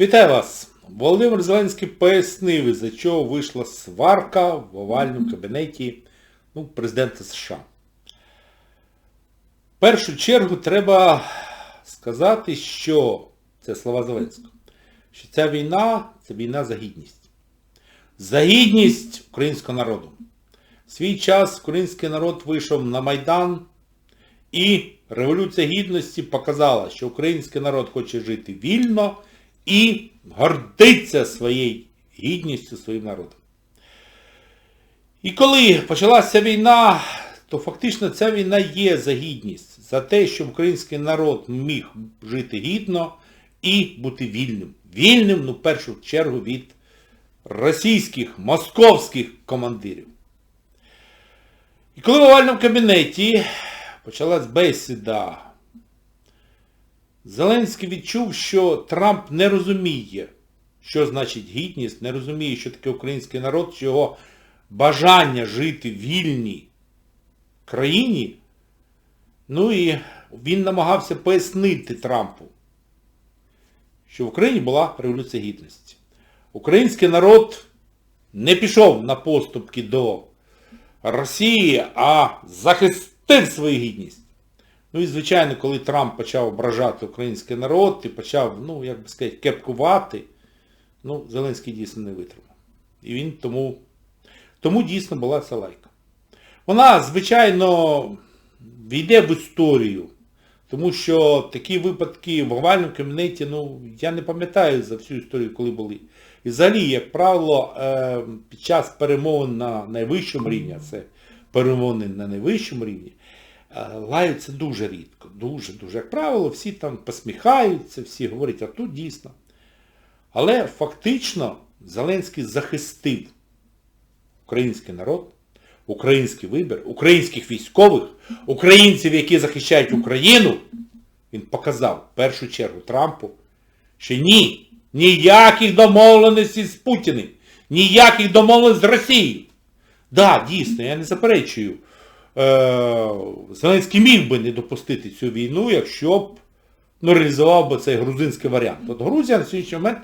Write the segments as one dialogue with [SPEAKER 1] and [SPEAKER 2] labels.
[SPEAKER 1] Вітаю вас! Володимир Зеленський пояснив, із-за чого вийшла сварка в овальному кабінеті ну, президента США. В першу чергу треба сказати, що, це слова Зеленського, що ця війна це війна за гідність. За гідність українського народу. В свій час український народ вийшов на Майдан і Революція Гідності показала, що український народ хоче жити вільно і гордиться своєю гідністю своїм народом. І коли почалася війна, то фактично ця війна є за гідність, за те, щоб український народ міг жити гідно і бути вільним. Вільним, ну, в першу чергу, від російських, московських командирів. І коли в овальному кабінеті почалась бесіда, Зеленський відчув, що Трамп не розуміє, що значить гідність, не розуміє, що таке український народ, що його бажання жити в вільній країні. Ну і він намагався пояснити Трампу, що в Україні була Революція Гідності. Український народ не пішов на поступки до Росії, а захистив свою гідність. Ну і, звичайно, коли Трамп почав ображати український народ і почав, ну, як би сказати, кепкувати, ну, Зеленський дійсно не витримав. І він тому, тому дійсно була ця лайка. Вона, звичайно, війде в історію, тому що такі випадки в овальному кабінеті, ну, я не пам'ятаю за всю історію, коли були. І взагалі, як правило, е, під час перемовин на найвищому рівні, це перемовини на найвищому рівні, лаються дуже рідко, дуже-дуже. Як правило, всі там посміхаються, всі говорять, а тут дійсно. Але фактично Зеленський захистив український народ, український вибір, українських військових, українців, які захищають Україну. Він показав в першу чергу Трампу, що ні, ніяких домовленостей з Путіним, ніяких домовленостей з Росією. Да, дійсно, я не заперечую. Е, Зеленський міг би не допустити цю війну, якщо б ну, реалізував би цей грузинський варіант. От Грузія на сьогоднішній момент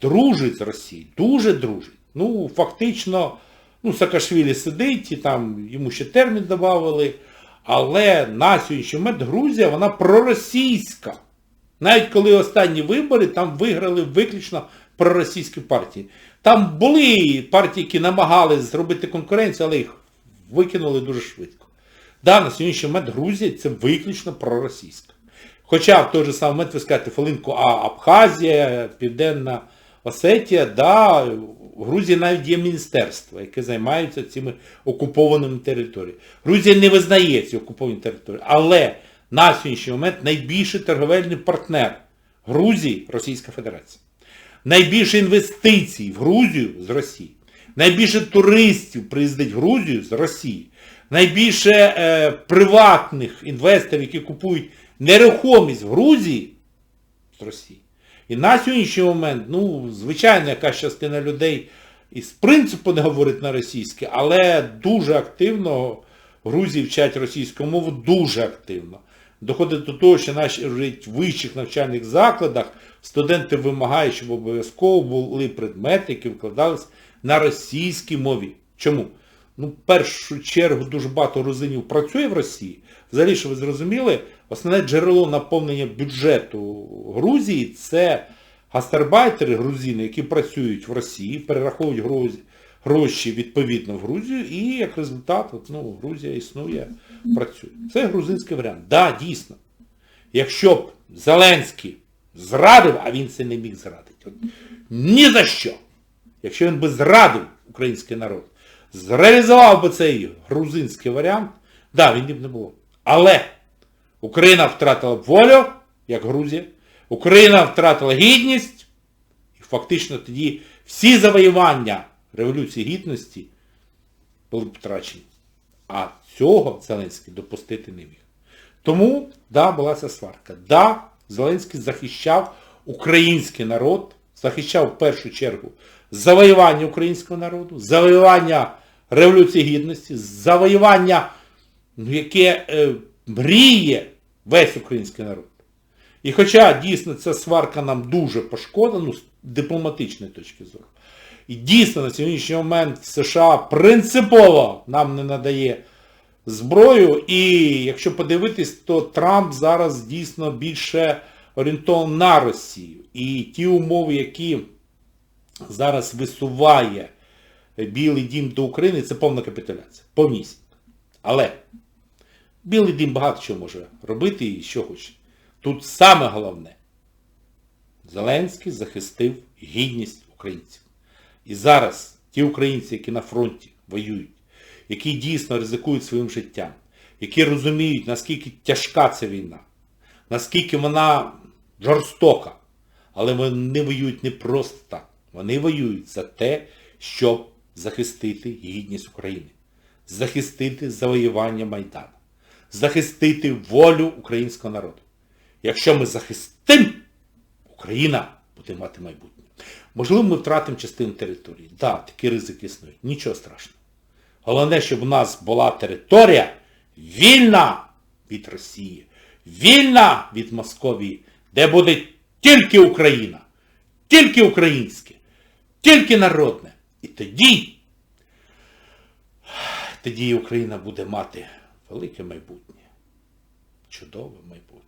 [SPEAKER 1] дружить з Росією, дуже дружить. Ну, фактично, ну, Саакашвілі сидить, і там йому ще термін додавали, але на сьогоднішній момент Грузія, вона проросійська. Навіть коли останні вибори, там виграли виключно проросійські партії. Там були партії, які намагалися зробити конкуренцію, але їх викинули дуже швидко. Да, на сьогоднішній момент Грузія це виключно проросійська. Хоча в той же самий момент ви скажете Фалинку, а Абхазія, Південна Осетія, да, в Грузії навіть є міністерство, яке займається цими окупованими територіями. Грузія не визнає ці окуповані території, але на сьогоднішній момент найбільший торговельний партнер Грузії Російська Федерація. Найбільше інвестицій в Грузію з Росії. Найбільше туристів приїздить в Грузію з Росії. Найбільше е, приватних інвесторів, які купують нерухомість в Грузії з Росії. І на сьогоднішній момент, ну, звичайно, якась частина людей із принципу не говорить на російське, але дуже активно Грузії вчать російську мову, дуже активно. Доходить до того, що наші в вищих навчальних закладах студенти вимагають, щоб обов'язково були предмети, які викладались на російській мові. Чому? Ну, в першу чергу дуже багато грузинів працює в Росії. Взагалі, що ви зрозуміли, основне джерело наповнення бюджету Грузії це гастарбайтери грузини, які працюють в Росії, перераховують гроші відповідно в Грузію і як результат, от, ну, Грузія існує, працює. Це грузинський варіант. Так, да, дійсно. Якщо б Зеленський зрадив, а він це не міг зрадити. От, ні за що. Якщо він би зрадив український народ, зреалізував би цей грузинський варіант, да, він б не було. Але Україна втратила волю, як Грузія, Україна втратила гідність, і фактично тоді всі завоювання Революції Гідності були б втрачені. А цього Зеленський допустити не міг. Тому, да, була ця сварка. Да, Зеленський захищав український народ, захищав в першу чергу завоювання українського народу, завоювання Революції Гідності, завоювання, ну, яке е, мріє весь український народ. І хоча дійсно ця сварка нам дуже пошкодила, ну, з дипломатичної точки зору. І дійсно на сьогоднішній момент США принципово нам не надає зброю. І якщо подивитись, то Трамп зараз дійсно більше орієнтований на Росію. І ті умови, які зараз висуває Білий дім до України, це повна капітуляція. Повністю. Але Білий дім багато чого може робити і що хоче. Тут саме головне. Зеленський захистив гідність українців. І зараз ті українці, які на фронті воюють, які дійсно ризикують своїм життям, які розуміють, наскільки тяжка ця війна, наскільки вона жорстока, але вони воюють не просто так. Вони воюють за те, щоб захистити гідність України, захистити завоювання Майдану, захистити волю українського народу. Якщо ми захистимо, Україна буде мати майбутнє. Можливо, ми втратимо частину території. Так, да, такі ризики існують. Нічого страшного. Головне, щоб у нас була територія вільна від Росії, вільна від Московії, де буде тільки Україна, тільки українське, тільки народне. І тоді, тоді Україна буде мати велике майбутнє, чудове майбутнє.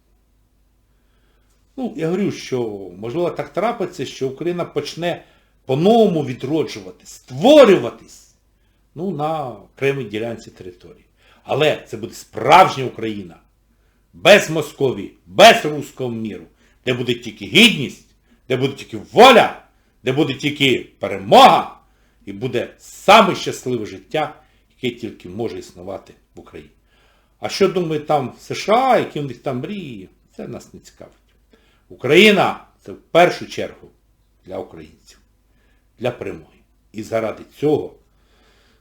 [SPEAKER 1] Ну, я говорю, що можливо так трапиться, що Україна почне по-новому відроджуватись, створюватись ну, на окремій ділянці території. Але це буде справжня Україна. Без Московії, без руського міру, де буде тільки гідність, де буде тільки воля, де буде тільки перемога, і буде саме щасливе життя, яке тільки може існувати в Україні. А що думають там США, які в них там мрії, це нас не цікавить. Україна це в першу чергу для українців, для перемоги. І заради цього,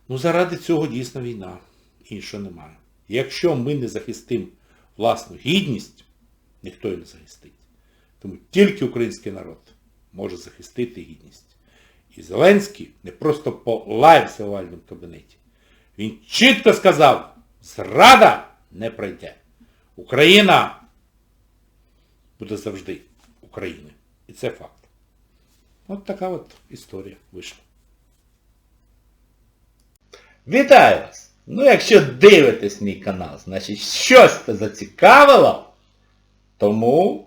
[SPEAKER 1] ну заради цього дійсно війна. Іншого немає. Якщо ми не захистимо власну гідність, ніхто її не захистить. Тому тільки український народ може захистити гідність. І Зеленський не просто полаявся в овальному кабінеті. Він чітко сказав, зрада не пройде. Україна буде завжди Україною. І це факт. От така от історія вийшла.
[SPEAKER 2] Вітаю вас! Ну, якщо дивитесь мій канал, значить щось зацікавило, тому